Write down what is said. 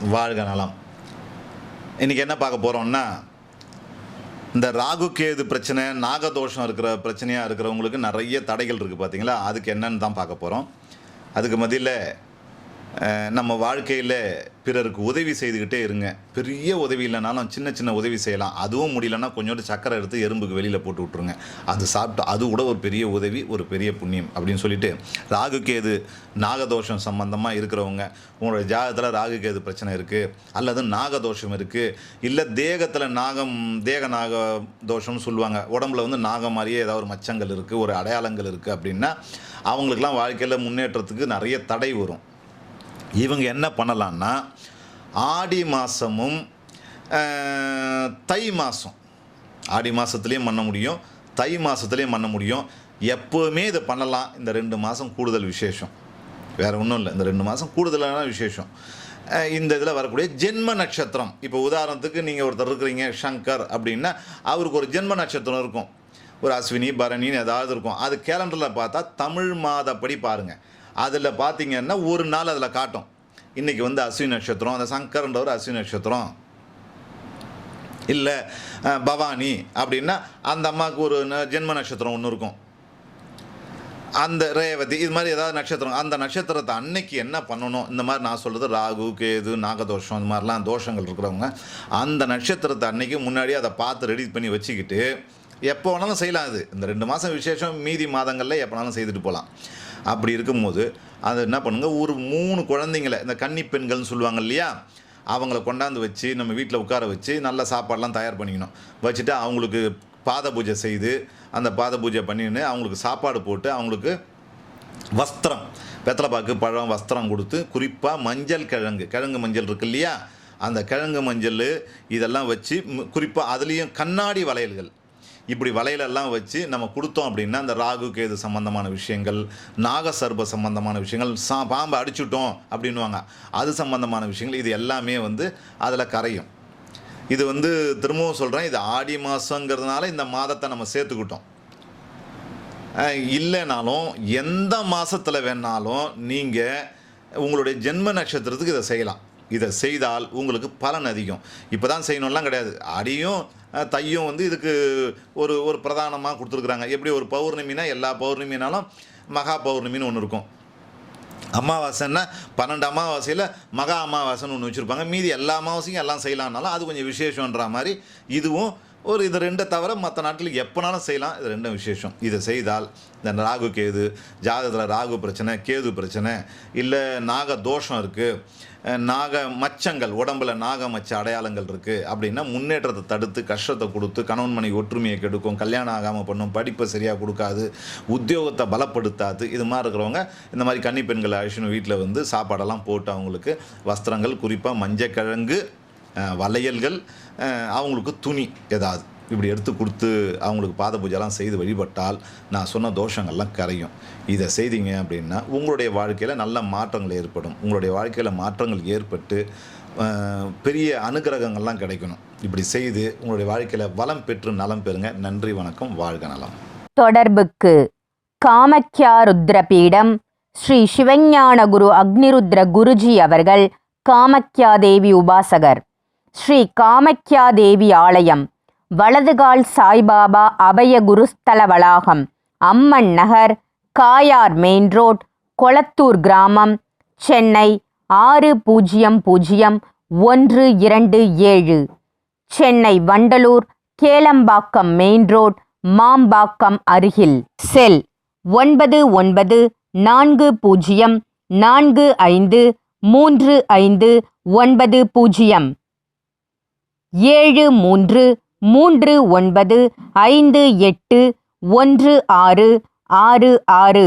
வாழ்க நலம். இன்றைக்கி என்ன பார்க்க போகிறோம்னா இந்த ராகு கேது பிரச்சனை நாகதோஷம் இருக்கிற பிரச்சனையாக இருக்கிறவங்களுக்கு நிறைய தடைகள் இருக்குது பார்த்தீங்களா அதுக்கு என்னன்னு தான் பார்க்க போகிறோம் அதுக்கு மதியில் நம்ம வாழ்க்கையில் பிறருக்கு உதவி செய்துக்கிட்டே இருங்க. பெரிய உதவி இல்லைனாலும் சின்ன சின்ன உதவி செய்யலாம். அதுவும் முடியலன்னா கொஞ்சோண்டு சக்கரை எடுத்து எறும்புக்கு வெளியில் போட்டு விட்ருங்க அது சாப்பிட்டு அது கூட ஒரு பெரிய உதவி ஒரு பெரிய புண்ணியம் அப்படின்னு சொல்லிட்டு ராகு கேது நாகதோஷம் சம்பந்தமாக இருக்கிறவங்க உங்களோட ஜாதகத்தில் ராகு கேது பிரச்சனை இருக்குது அல்லது நாகதோஷம் இருக்குது இல்லை தேகத்தில் நாகம் தேக நாக தோஷம்னு சொல்லுவாங்க. உடம்புல வந்து நாகம் மாதிரியே ஏதாவது ஒரு மச்சங்கள் இருக்குது ஒரு அடையாளங்கள் இருக்குது அப்படின்னா அவங்களுக்கெல்லாம் வாழ்க்கையில் முன்னேற்றத்துக்கு நிறைய தடை வரும். இவங்க என்ன பண்ணலான்னா ஆடி மாதமும் தை மாதம் ஆடி மாதத்துலேயும் பண்ண முடியும் தை மாதத்துலேயும் பண்ண முடியும். எப்போவுமே இதை பண்ணலாம். இந்த ரெண்டு மாதம் கூடுதல் விசேஷம். வேறு ஒன்றும் இல்லை. இந்த ரெண்டு மாதம் கூடுதலான விசேஷம். இந்த இதில் வரக்கூடிய ஜென்ம நட்சத்திரம். இப்போ உதாரணத்துக்கு நீங்கள் ஒருத்தர் இருக்கிறீங்க ஷங்கர் அப்படின்னா அவருக்கு ஒரு ஜென்ம நட்சத்திரம் இருக்கும். ஒரு அஸ்வினி பரணின்னு ஏதாவது இருக்கும். அது கேலண்டரில் பார்த்தா தமிழ் மாதப்படி பாருங்கள் அதில் பார்த்தீங்கன்னா ஒரு நாள் அதில் காட்டும். இன்றைக்கி வந்து அஸ்வினி நட்சத்திரம் அந்த சங்கர்ன்றவர் அஸ்வினி நட்சத்திரம். இல்லை பவானி அப்படின்னா அந்த அம்மாவுக்கு ஒரு ந- ஜென்ம நட்சத்திரம் ஒன்று இருக்கும். அந்த ரேவதி இது மாதிரி ஏதாவது நட்சத்திரம் அந்த நட்சத்திரத்தை அன்னைக்கு என்ன பண்ணணும்? இந்த மாதிரி நான் சொல்கிறது ராகு கேது நாகதோஷம் இந்த மாதிரிலாம் தோஷங்கள் இருக்கிறவங்க அந்த நட்சத்திரத்தை அன்னைக்கு முன்னாடி அதை பார்த்து ரெடி பண்ணி வச்சுக்கிட்டு எப்போ வேணாலும் செய்யலாம் அது இந்த ரெண்டு மாதம் விசேஷம் மீதி மாதங்களில் எப்போ வேணாலும் செய்துட்டு போகலாம் அப்படி இருக்கும்போது அது என்ன பண்ணுங்கள் ஒரு மூணு குழந்தைங்களை இந்த கன்னி பெண்கள்னு சொல்லுவாங்க இல்லையா? அவங்கள கொண்டாந்து வச்சு நம்ம வீட்டில் உட்கார வச்சு நல்ல சாப்பாடெலாம் தயார் பண்ணிக்கணும். வச்சுட்டு அவங்களுக்கு பாத பூஜை செய்து அந்த பாத பூஜை பண்ணின்னு அவங்களுக்கு சாப்பாடு போட்டு அவங்களுக்கு வஸ்திரம் வெத்தலைப்பாக்கு பழம் வஸ்திரம் கொடுத்து குறிப்பாக மஞ்சள் கிழங்கு கிழங்கு மஞ்சள் இருக்கு இல்லையா? அந்த கிழங்கு மஞ்சள் இதெல்லாம் வச்சு குறிப்பாக அதுலேயும் கண்ணாடி வளையல்கள். இப்படி வலையிலெல்லாம் வச்சு நம்ம கொடுத்தோம் அப்படின்னா அந்த ராகு கேது சம்பந்தமான விஷயங்கள் நாகசர்ப சம்பந்தமான விஷயங்கள் சா பாம்பை அடிச்சுட்டோம் அப்படின்னுவாங்க. அது சம்பந்தமான விஷயங்கள் இது எல்லாமே வந்து அதில் கரையும். இது வந்து திரும்பவும் சொல்கிறேன் இது ஆடி மாதங்கிறதுனால இந்த மாதத்தை நம்ம சேர்த்துக்கிட்டோம். இல்லைனாலும் எந்த மாதத்தில் வேணாலும் நீங்கள் உங்களுடைய ஜென்ம நட்சத்திரத்துக்கு இதை செய்யலாம். இதை செய்தால் உங்களுக்கு பலன் அதிகம். இப்போ தான் செய்யணும்லாம் கிடையாது. அடியும் தையும் வந்து இதுக்கு ஒரு ஒரு பிரதானமாக கொடுத்துருக்குறாங்க. எப்படி ஒரு பௌர்ணமினா எல்லா பௌர்ணமினாலும் மகா பௌர்ணமின்னு ஒன்று இருக்கும். அமாவாசைன்னா பன்னெண்டு அமாவாசையில் மகா அமாவாசைன்னு ஒன்று வச்சுருப்பாங்க. மீதி எல்லா அமாவாசையும் எல்லாம் செய்யலான்னாலும் அது கொஞ்சம் விசேஷன்ற மாதிரி இதுவும் ஒரு இது ரெண்டை தவிர மற்ற நாட்டில் எப்போனாலும் செய்யலாம். இது ரெண்டும் விசேஷம். இதை செய்தால் இந்த ராகு கேது ஜாதகத்தில் ராகு பிரச்சனை கேது பிரச்சனை இல்லை நாக தோஷம் இருக்குது நாக மச்சங்கள் உடம்புல நாக மச்ச அடையாளங்கள் இருக்குது அப்படின்னா முன்னேற்றத்தை தடுத்து கஷ்டத்தை கொடுத்து கணவன் மனைவி ஒற்றுமையை கெடுக்கும் கல்யாணம் ஆகாமல் பண்ணும் படிப்பை சரியாக கொடுக்காது உத்தியோகத்தை பலப்படுத்தாது இது மாதிரி இருக்கிறவங்க இந்த மாதிரி கன்னி பெண்களை அழிச்சுன்னு வீட்டில் வந்து சாப்பாடெல்லாம் போட்டு அவங்களுக்கு வஸ்திரங்கள் குறிப்பாக மஞ்சக்கிழங்கு வளையல்கள் அவங்களுக்கு துணி ஏதாவது இப்படி எடுத்து கொடுத்து அவங்களுக்கு பாத பூஜைலாம் செய்து வழிபட்டால் நான் சொன்ன தோஷங்கள்லாம் கரையும். இதை செய்தீங்க அப்படின்னா உங்களுடைய வாழ்க்கையில் நல்ல மாற்றங்கள் ஏற்படும். உங்களுடைய வாழ்க்கையில் மாற்றங்கள் ஏற்பட்டு பெரிய அனுகிரகங்கள்லாம் கிடைக்கணும். இப்படி செய்து உங்களுடைய வாழ்க்கையில் வளம் பெற்று நலம் பெறுங்க. நன்றி வணக்கம் வாழ்க நலம். தொடர்புக்கு காமக்யா ருத்ரபீடம் ஸ்ரீ சிவஞான குரு அக்னிருத்ர குருஜி அவர்கள் காமக்யா தேவி உபாசகர். ஸ்ரீ காமக்யா தேவி ஆலயம் வலதுகால் சாய்பாபா அபய குருஸ்தல வளாகம் அம்மன் நகர் காயார் மெயின் ரோட் கொளத்தூர் கிராமம் சென்னை ஆறு பூஜ்ஜியம் பூஜ்ஜியம் ஒன்று இரண்டு ஏழு. சென்னை வண்டலூர் கேளம்பாக்கம் மெயின் ரோட் மாம்பாக்கம் அருகில். செல் ஒன்பது ஒன்பது நான்கு பூஜ்ஜியம் நான்கு ஐந்து மூன்று ஐந்து ஒன்பது பூஜ்ஜியம். ஏழு மூன்று மூன்று ஒன்பது ஐந்து எட்டு ஒன்று ஆறு ஆறு ஆறு.